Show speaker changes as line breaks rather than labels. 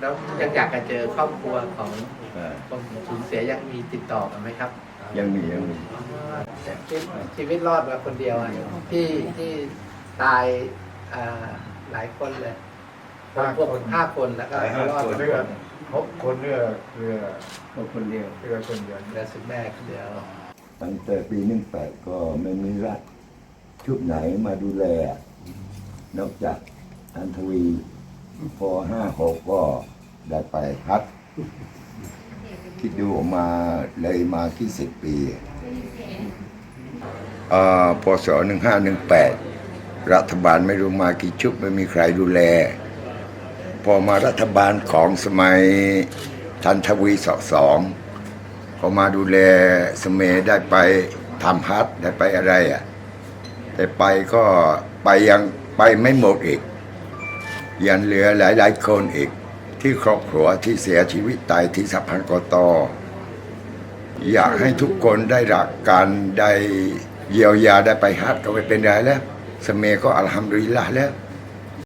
แล้วยังอยากจะเจอครอบครัวของ
อ่า
คนสูญเสียยังมีติดต่อกันไหมครับ
ยังมียังมี
ชีวิตชีวิตรอดมาคนเดียวอะที่ที่ตายอ่าหลายคนเลย
ห้า
พวก
คน
ห้าคนแล้วก็รอด
เรือหกคนเรือเรือ
คนเดียว
เรือคนเดียว
เหลือสุดแม่คนเดียว
ตั้งแต่ปีหนึ่งแปดก็ไม่มีรัฐชุดไหนมาดูแล นอกจากอันทวี พอห้าหกก็ได้ไปพัก คิดดูมาเลยมาที่สิบปีอ่าพศหนึ่งห้าหนึ่งแปดรัฐบาลไม่รู้มากี่ชุดไม่มีใครดูแล พอมารัฐบาลของสมัยทันทวีสสองเขามาดูแลสเมได้ไปทำฮัทได้ไปอะไรอะแต่ไปก็ไปยังไปไม่หมดอีก ยังเหลือหลาย ๆ คนอีก ที่ครอบครัวที่เสียชีวิตตายที่สัพพันกตอยากให้ทุกคนได้รักกันได้เยียวยาได้ไปฮัทก็ไปเป็นไรแล้ว สเมก็อัลฮัมดุลิลละแล้ว